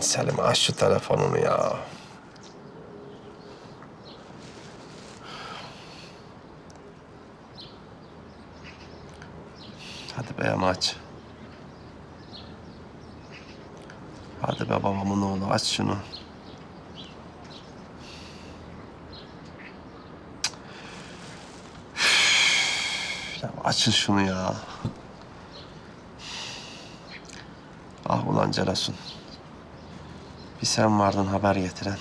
Lan Selim aç şu telefonunu ya. Hadi be ama aç. Hadi be babamın oğlu aç şunu. Üf, açın şunu ya. Ah ulan Celasun. Bir sen vardın haber getiren.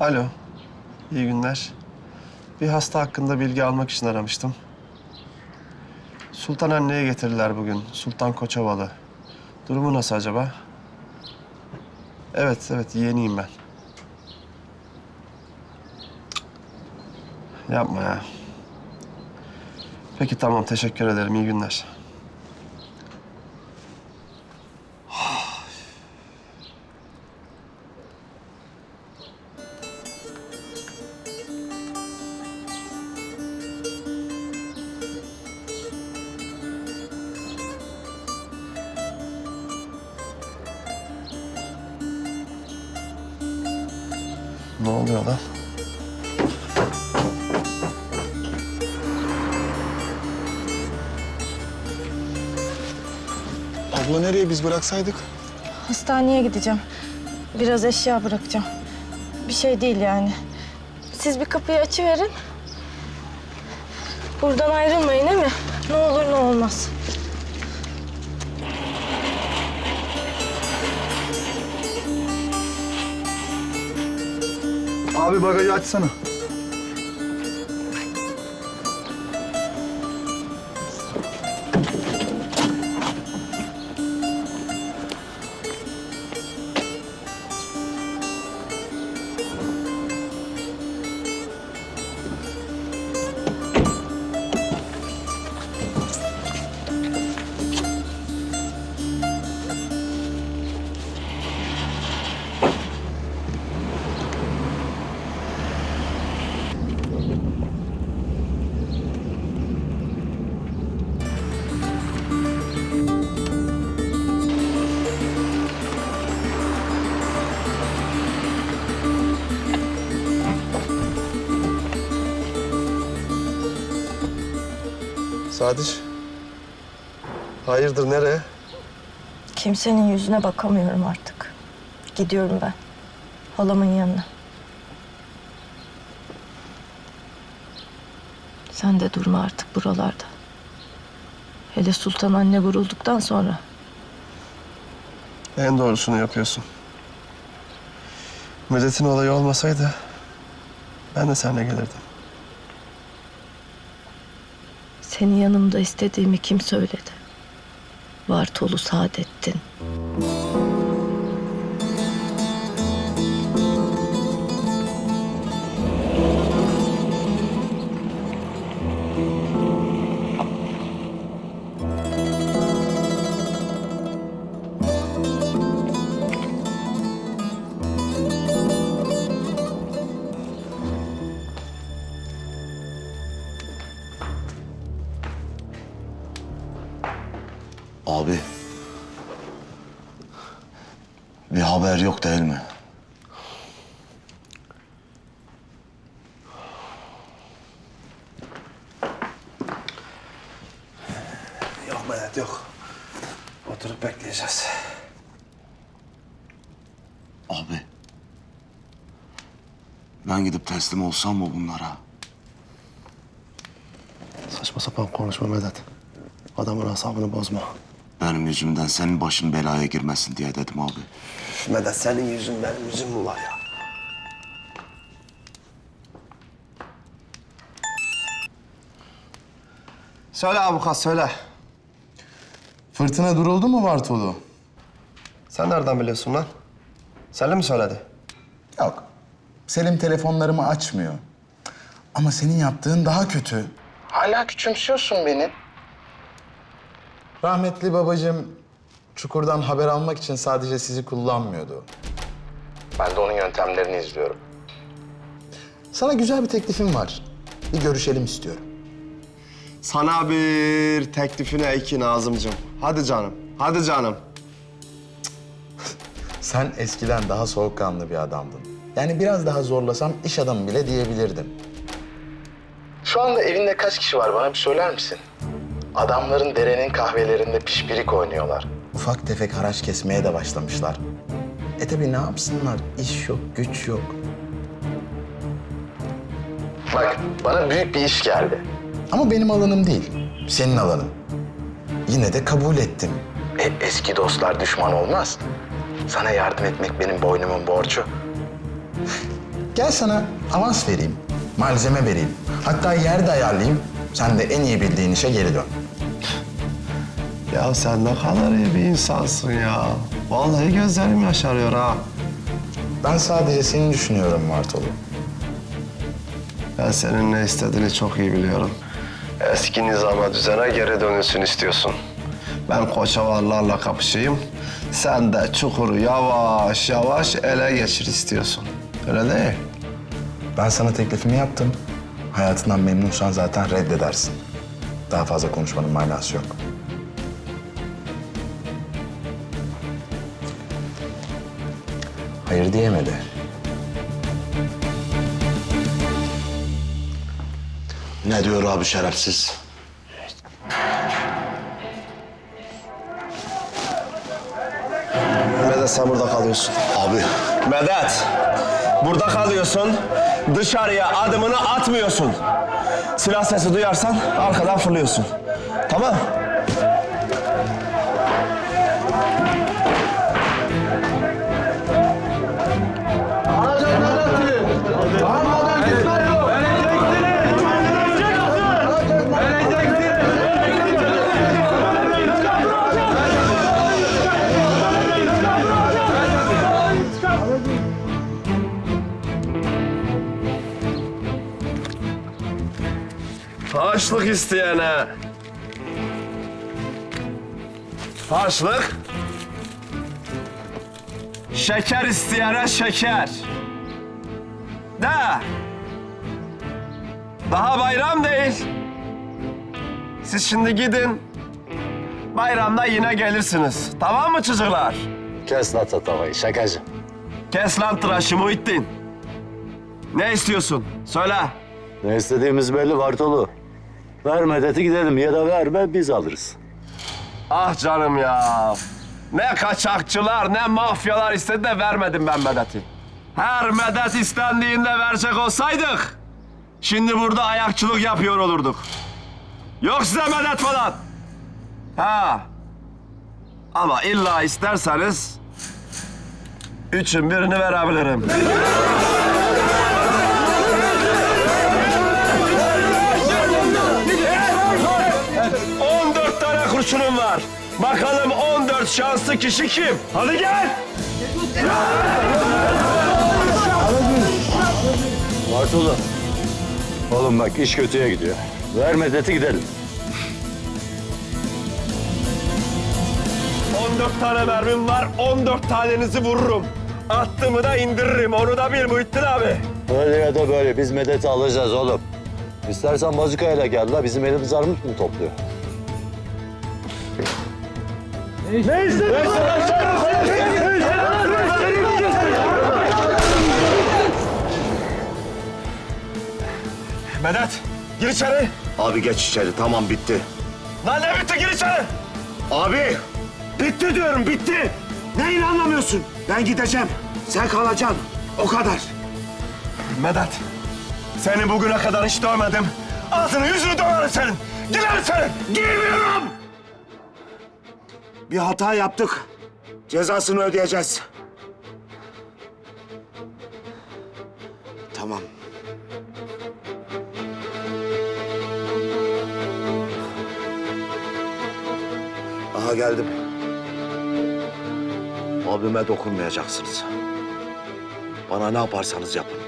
Alo. İyi günler. Bir hasta hakkında bilgi almak için aramıştım. Sultan anneye getirdiler bugün. Sultan Koçovalı. Durumu nasıl acaba? Evet, evet. Yeğeniyim ben. Yapma ya. Peki tamam. Teşekkür ederim. İyi günler. Ne oluyor lan? Abla nereye biz bıraksaydık? Hastaneye gideceğim. Biraz eşya bırakacağım. Bir şey değil yani. Siz bir kapıyı açıverin. Buradan ayrılmayın değil mi? Ne olur ne olmaz. Abi bagajı açsana. Sadiş. Hayırdır nereye? Kimsenin yüzüne bakamıyorum artık. Gidiyorum ben. Halamın yanına. Sen de durma artık buralarda. Hele Sultan anne vurulduktan sonra. En doğrusunu yapıyorsun. Medet'in olayı olmasaydı ben de seninle gelirdim. Seni yanımda istediğimi kim söyledi? Vartolu Saadettin. Abi. Bir haber yok değil mi? Yok Medet yok. Oturup bekleyeceğiz. Abi. Ben gidip teslim olsam mı bunlara? Saçma sapan konuşma Medet. Adamın asabını bozma. Benim yüzümden senin başın belaya girmesin diye dedim abi. Üf, Medet senin yüzün benim yüzüm mü var ya? Söyle avukat söyle. Fırtına duruldu mu Vartolu? Sen nereden biliyorsun lan? Selim mi söyledi? Yok. Selim telefonlarımı açmıyor. Ama senin yaptığın daha kötü. Hala küçümsüyorsun beni. Rahmetli babacığım Çukur'dan haber almak için sadece sizi kullanmıyordu. Ben de onun yöntemlerini izliyorum. Sana güzel bir teklifim var. Bir görüşelim istiyorum. Sana bir teklifine iki Nazımcığım. Hadi canım, hadi canım. Sen eskiden daha soğukkanlı bir adamdın. Yani biraz daha zorlasam iş adamı bile diyebilirdim. Şu anda evinde kaç kişi var bana bir söyler misin? Adamların derenin kahvelerinde pişpirik oynuyorlar. Ufak tefek haraç kesmeye de başlamışlar. E tabii ne yapsınlar? İş yok, güç yok. Bak bana büyük bir iş geldi. Ama benim alanım değil, senin alanın. Yine de kabul ettim. E, eski dostlar düşman olmaz. Sana yardım etmek benim boynumun borcu. Gel sana avans vereyim, malzeme vereyim. Hatta yer de ayarlayayım. Sen de en iyi bildiğin işe geri dön. Ya sen ne kadar iyi bir insansın ya. Vallahi gözlerim yaşarıyor ha. Ben sadece seni düşünüyorum Martolu. Ben senin ne istediğini çok iyi biliyorum. Eski nizama düzene geri dönülsün istiyorsun. Ben koçavarlarla kapışayım. Sen de çukuru yavaş yavaş ele geçir istiyorsun. Öyle değil. Ben sana teklifimi yaptım. Hayatından memnunsan zaten reddedersin. Daha fazla konuşmanın manası yok. Hayır diyemedi. Ne diyor abi şerefsiz? Medet sen burada kalıyorsun. Abi Medet, burada kalıyorsun. Dışarıya adımını atmıyorsun. Silah sesi duyarsan arkadan fırlıyorsun. Tamam? İsteyene. Haçlık. Şeker isteyene şeker. De. Daha bayram değil. Siz şimdi gidin. Bayramda yine gelirsiniz. Tamam mı çocuklar? Kes lan tatavayı şakacı. Kes lan tıraşı Muhittin. Ne istiyorsun? Söyle. Ne istediğimiz belli Bartolu. Ver medeti gidelim ya da verme biz alırız. Ah canım ya. Ne kaçakçılar ne mafyalar istedi de vermedim ben medeti. Her medet istendiğinde verecek olsaydık... ...şimdi burada ayakçılık yapıyor olurduk. Yok size medet falan. Ha. Ama illa isterseniz... ...üçün birini verebilirim. Bakalım 14 şanslı kişi kim? Hadi gel. Bartolu. Oğlum bak iş kötüye gidiyor. Ver medeti gidelim. 14 tane mermim var. 14 tanenizi vururum. Attımı da indiririm. Onu da bil Muhittin abi. Öyle ya da böyle biz medeti alacağız oğlum. İstersen bazukayla gel la bizim elimiz armut mu topluyor? Medet, gir içeri. abi geç içeri tamam bitti. Lan ne bitti gir içeri. Abi bitti diyorum bitti. Neyin anlamıyorsun? Ben gideceğim. Sen kalacaksın. O kadar. Medet, seni bugüne kadar hiç dövmedim. Ağzını yüzünü döverim senin. Gider senin. Girmiyorum. Bir hata yaptık. Cezasını ödeyeceğiz. Tamam. Aha geldim. Abime dokunmayacaksınız. Bana ne yaparsanız yapın.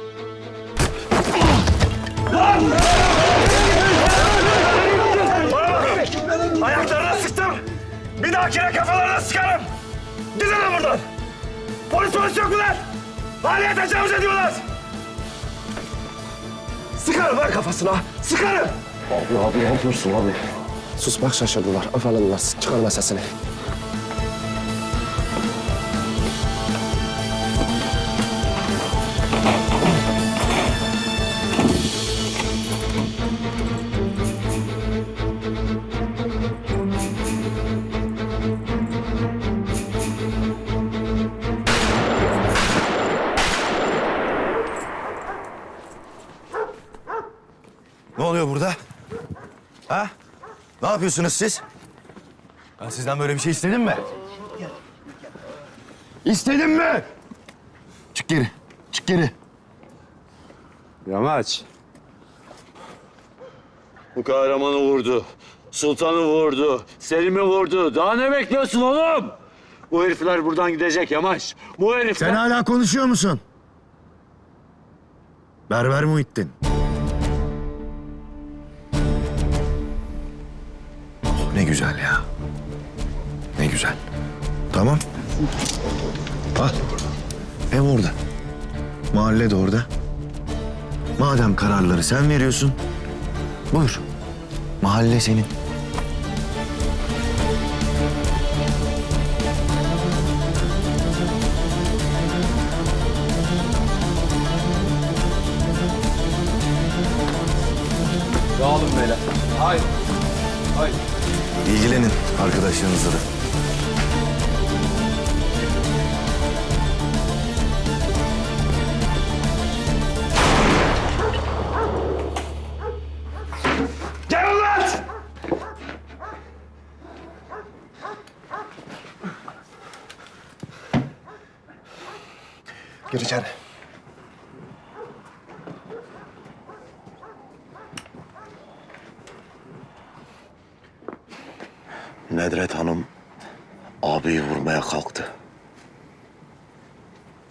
Bir dahakine kafalarına sıkarım. Gidin lan buradan. Polis polis yok mu lan? Mahalleye tecavüz ediyorlar. Sıkarım lan kafasına. Sıkarım. Abi abi ne yapıyorsun abi? Sus bak şaşırdılar. Öfelediler. Çıkarma sesini. Yapıyorsunuz siz? Ben sizden böyle bir şey istedim mi? İstedim mi? Çık geri. Çık geri. Yamaç. Bu kahramanı vurdu. Sultanı vurdu. Selim'i vurdu. Daha ne bekliyorsun oğlum? Bu herifler buradan gidecek Yamaç. Bu herifler... Sen hala konuşuyor musun? Berber Muhittin. Güzel ya. Ne güzel. Tamam. Al. Ev orada. Mahalle de orada. Madem kararları sen veriyorsun, buyur. Mahalle senin. Dağılın beyler. Haydi. İlgilenin arkadaşlarınızla da.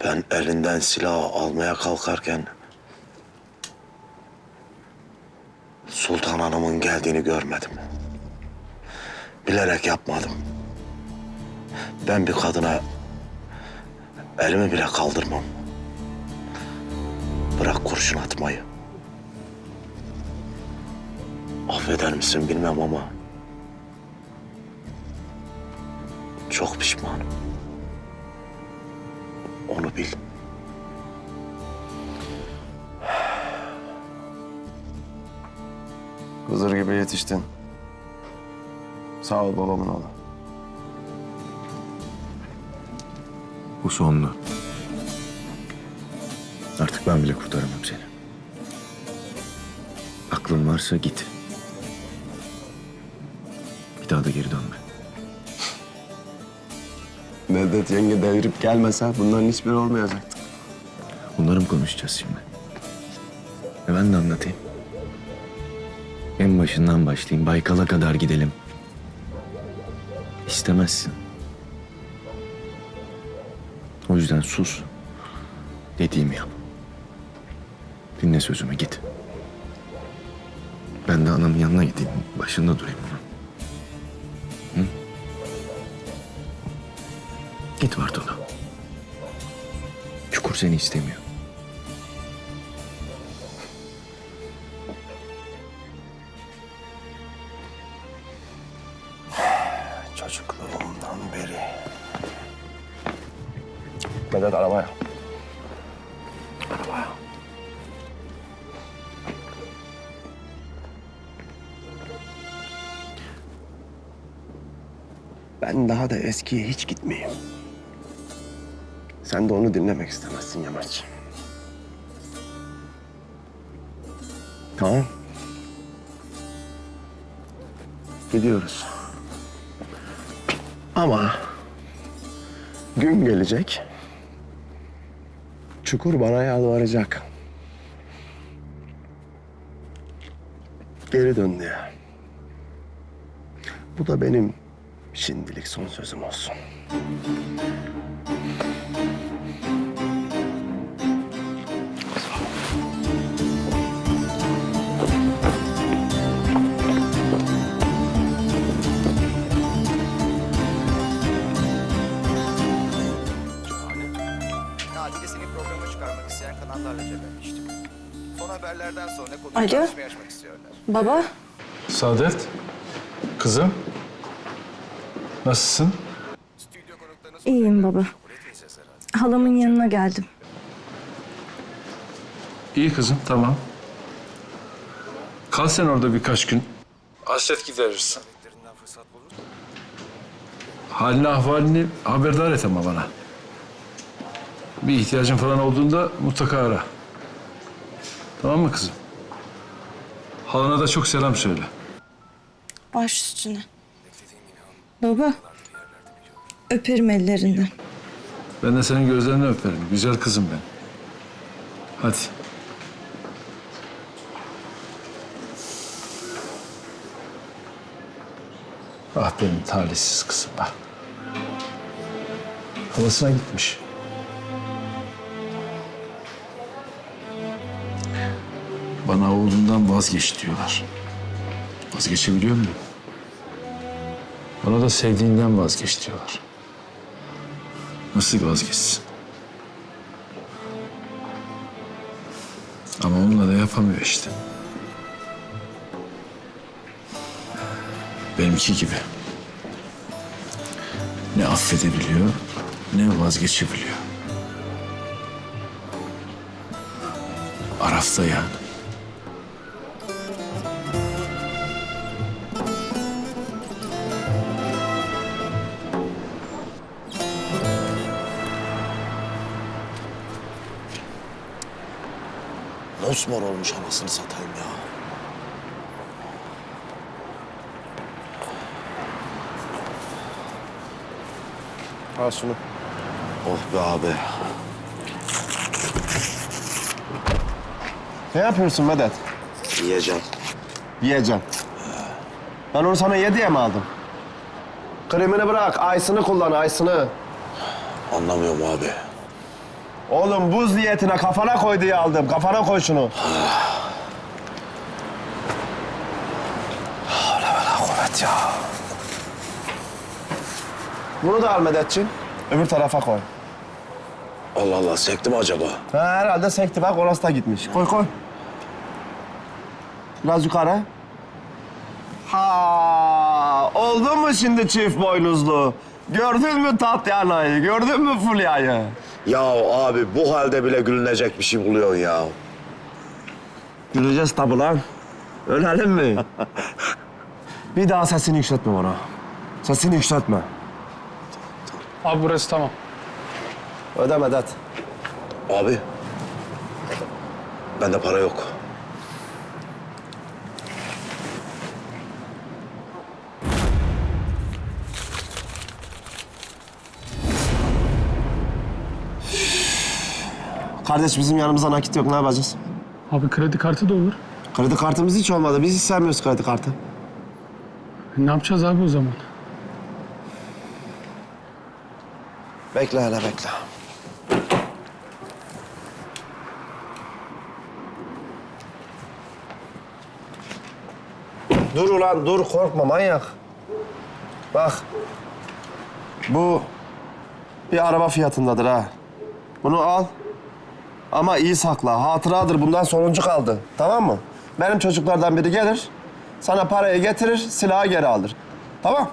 Ben elinden silahı almaya kalkarken Sultan Hanım'ın geldiğini görmedim. Bilerek yapmadım. Ben bir kadına elimi bile kaldırmam. Bırak kurşun atmayı. Affeder misin bilmem ama çok pişmanım. Onu bil. Hızır gibi yetiştin. Sağ ol babamın oğlu. Bu sonlu. Artık ben bile kurtaramam seni. Aklın varsa git. Bir daha da geri dönme. Nedet yenge devirip gelmese bunların hiçbiri olmayacaktı. Bunları mı konuşacağız şimdi? E ben de anlatayım. En başından başlayayım. Baykal'a kadar gidelim. İstemezsin. O yüzden sus. Dediğimi yap. Dinle sözümü git. Ben de anamın yanına gideyim. Başında durayım. Hı? Git Bartolo. Çukur seni istemiyor. Çocukluğumdan beri. Medet arabaya. Arabaya. Ben daha da eskiye hiç gitmeyeyim. Sen de onu dinlemek istemezsin Yamaç. Tamam. Gidiyoruz. Ama gün gelecek. Çukur bana yalvaracak. Geri dön diye. Bu da benim şimdilik son sözüm olsun. Nadide seni programa çıkarmak isteyen kanallarla cebelleştim. Son haberlerden sonra konu Alo. Baba. Saadet, kızım. Nasılsın? İyiyim baba. Halamın yanına geldim. İyi kızım, tamam. Kal sen orada birkaç gün. Hasret giderirsin. Halini ahvalini haberdar et ama bana. Bir ihtiyacın falan olduğunda mutlaka ara. Tamam mı kızım? Halana da çok selam söyle. Baş üstüne. Baba. Öperim ellerinden. Ben de senin gözlerinden öperim. Güzel kızım ben. Hadi. Ah benim talihsiz kızım ah. Halasına gitmiş. Bana oğlundan vazgeç diyorlar. Vazgeçebiliyor muyum? Bana da sevdiğinden vazgeç diyorlar. Nasıl vazgeçsin? Ama onunla da yapamıyor işte. Benimki gibi. Ne affedebiliyor, ne vazgeçebiliyor. Arafta yani. Mosmor olmuş anasını satayım ya. Al şunu. Oh be abi. Ne yapıyorsun Medet? Yiyeceğim. Yiyeceğim. Ben onu sana ye diye mi aldım? Kremini bırak, aysını kullan, aysını. Anlamıyorum abi. Oğlum buz niyetine kafana koy diye aldım. Kafana koy şunu. Kuvvet ya. Bunu da al Medetciğim. Öbür tarafa koy. Allah Allah sekti mi acaba? Ha, herhalde sekti bak orası da gitmiş. Koy koy. Biraz yukarı. Ha, oldu mu şimdi çift boynuzlu? Gördün mü Tatyana'yı? Gördün mü Fulya'yı? Ya abi bu halde bile gülünecek bir şey buluyorsun ya. Güleceğiz tabi lan. Ölelim mi? Bir daha sesini yükseltme bana. Sesini yükseltme. Abi burası tamam. Öde Medet. Abi. Bende para yok. Kardeş bizim yanımızda nakit yok. Ne yapacağız? Abi kredi kartı da olur. Kredi kartımız hiç olmadı. Biz hiç sevmiyoruz kredi kartı. Ne yapacağız abi o zaman? Bekle hele bekle. Dur ulan dur korkma manyak. Bak. Bu bir araba fiyatındadır ha. Bunu al. Ama iyi sakla. Hatıradır. Bundan sonuncu kaldı. Tamam mı? Benim çocuklardan biri gelir. Sana parayı getirir, silahı geri alır. Tamam?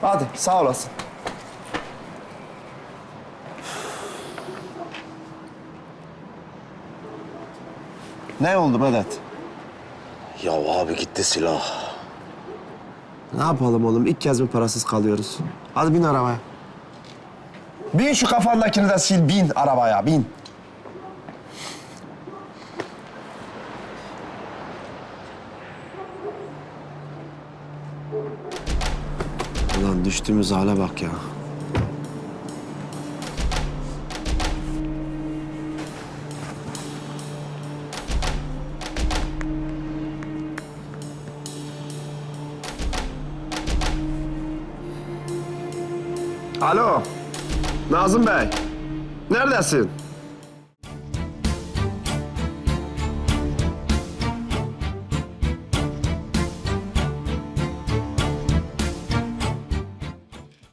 Hadi sağ olasın. Ne oldu Medet? Ya abi gitti silah. Ne yapalım oğlum? İlk kez mi parasız kalıyoruz? Hadi bin arabaya. Bin şu kafandakini de sil. Bin arabaya, bin. Ulan düştüğümüz hale bak ya. Alo. Nazım Bey. Neredesin?